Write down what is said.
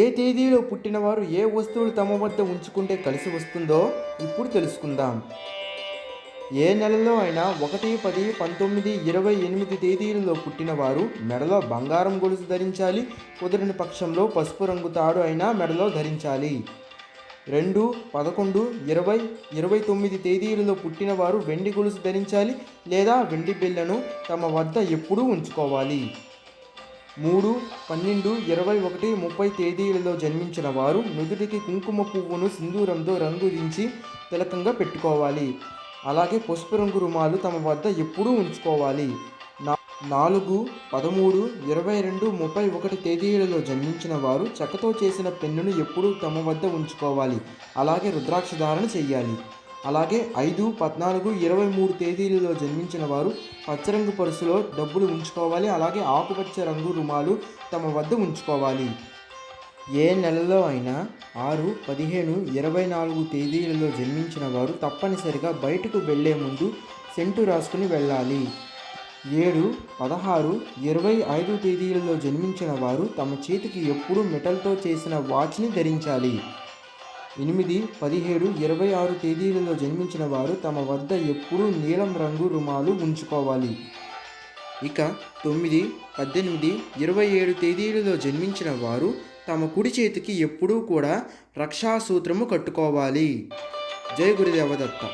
ఏ తేదీలో పుట్టినవారు ఏ వస్తువులు తమ వద్ద ఉంచుకుంటే కలిసి వస్తుందో ఇప్పుడు తెలుసుకుందాం. ఏ నెలలో అయినా ఒకటి పది పంతొమ్మిది ఇరవై ఎనిమిది తేదీలలో పుట్టినవారు మెడలో బంగారం గొలుసు ధరించాలి కుదిరిన పక్షంలో పసుపు రంగు తాడు అయినా మెడలో ధరించాలి. రెండు పదకొండు ఇరవై ఇరవై తొమ్మిది తేదీలలో పుట్టినవారు వెండి గొలుసు ధరించాలి లేదా వెండి బిళ్ళను తమ వద్ద ఎప్పుడూ ఉంచుకోవాలి. మూడు పన్నెండు ఇరవై ఒకటి ముప్పై తేదీలలో జన్మించిన వారు నుదుటికి కుంకుమ పువ్వును సింధూరంతో రంగురించి తిలకంగా పెట్టుకోవాలి. అలాగే పసుపు రంగు రుమాలు తమ వద్ద ఎప్పుడూ ఉంచుకోవాలి. నా- నాలుగు పదమూడు ఇరవై రెండు ముప్పై ఒకటి తేదీలలో జన్మించిన వారు చెక్కతో చేసిన పెన్నును ఎప్పుడూ తమ వద్ద ఉంచుకోవాలి. అలాగే రుద్రాక్ష ధారణ చేయాలి. అలాగే ఐదు పద్నాలుగు ఇరవై మూడు తేదీలలో జన్మించిన వారు పచ్చరంగు పరుసులో డబ్బులు ఉంచుకోవాలి. అలాగే ఆకుపచ్చ రంగు రుమాలు తమ వద్ద ఉంచుకోవాలి. ఏ నెలలో అయినా ఆరు పదిహేను ఇరవై నాలుగు తేదీలలో జన్మించిన వారు తప్పనిసరిగా బయటకు వెళ్ళే ముందు సెంటు రాసుకుని వెళ్ళాలి. ఏడు పదహారు ఇరవై ఐదు తేదీలలో జన్మించిన వారు తమ చేతికి ఎప్పుడూ మెటల్తో చేసిన వాచ్ని ధరించాలి. ఎనిమిది పదిహేడు ఇరవై ఆరు తేదీలలో జన్మించిన వారు తమ వద్ద ఎప్పుడూ నీలం రంగు రుమాలు ఉంచుకోవాలి. ఇక తొమ్మిది పద్దెనిమిది ఇరవై ఏడు తేదీలలో జన్మించిన వారు తమ కుడి చేతికి ఎప్పుడూ కూడా రక్షాసూత్రము కట్టుకోవాలి. జై గురుదేవదత్త